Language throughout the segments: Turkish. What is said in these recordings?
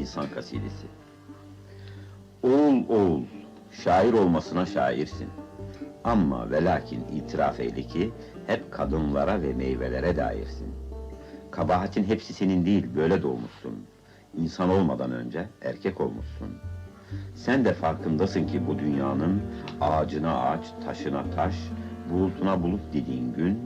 İnsan kasidesi. Oğul oğul, şair olmasına şairsin. Ama ve lakin itiraf eyle ki hep kadınlara ve meyvelere dairsin. Kabahatin hepsi senin değil, böyle doğmuşsun. İnsan olmadan önce erkek olmuşsun. Sen de farkındasın ki bu dünyanın ağacına ağaç, taşına taş, bulutuna bulut dediğin gün,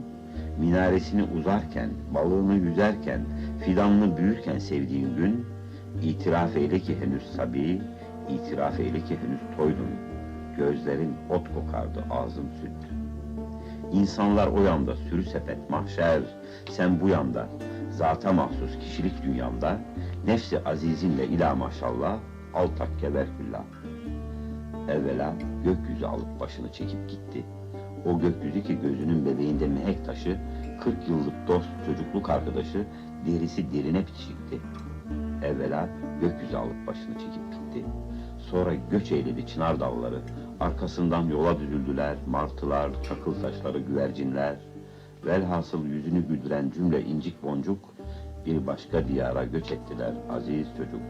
minaresini uzarken, balığını yüzerken, fidanını büyürken sevdiğin gün, itiraf eyle ki henüz sabi, itiraf eyle ki henüz toydun. Gözlerin ot kokardı, ağzın süt. İnsanlar o yanda sürü sepet mahşer, sen bu yanda, zata mahsus kişilik dünyanda, nefsi azizinle ila maşallah, al takke ver küllah. Evvela gökyüzü alıp başını çekip gitti. O gökyüzü ki gözünün bebeğinde mehek taşı, 40 yıllık dost, çocukluk arkadaşı, derisi derine bitişikti. Evvela gökyüzü alıp başını çekip gitti. Sonra göç eyledi çınar dalları. Arkasından yola düzüldüler martılar, çakıl saçları güvercinler. Velhasıl yüzünü güldüren cümle incik boncuk bir başka diyara göç ettiler aziz çocuk.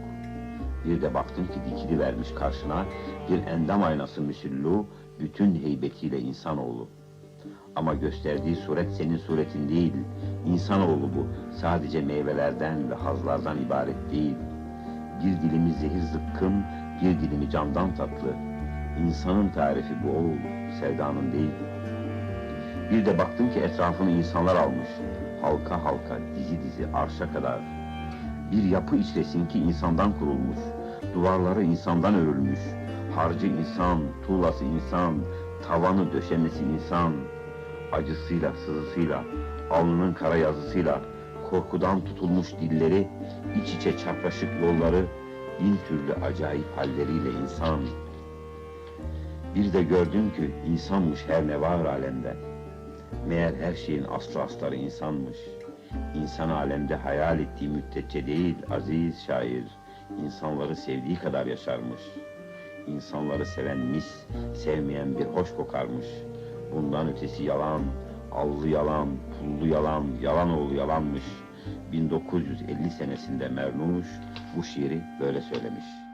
Bir de baktın ki dikili vermiş karşına bir endam aynası müsüllu bütün heybetiyle insanoğlu. Ama gösterdiği suret senin suretin değil. İnsanoğlu bu. Sadece meyvelerden ve hazlardan ibaret değil. Bir dilimi zehir zıkkım, bir dilimi candan tatlı. İnsanın tarifi bu oğul, sevdanın değil. Bir de baktım ki etrafını insanlar almış. Halka halka, dizi dizi, arşa kadar. Bir yapı içresin ki insandan kurulmuş. Duvarları insandan örülmüş. Harcı insan, tuğlası insan, tavanı döşemesi insan. Acısıyla, sızısıyla, alnının kara yazısıyla, korkudan tutulmuş dilleri, iç içe çapraşık yolları, bin türlü acayip halleriyle insan. Bir de gördüm ki insanmış her ne var alemde. Meğer her şeyin aslı astarı insanmış. İnsan alemde hayal ettiği müddetçe değil aziz şair, insanları sevdiği kadar yaşarmış. İnsanları seven mis, sevmeyen bir hoş kokarmış. Bundan ötesi yalan, allı yalan, pullu yalan, yalan oğlu yalanmış. 1950 senesinde Mernuş bu şiiri böyle söylemiş.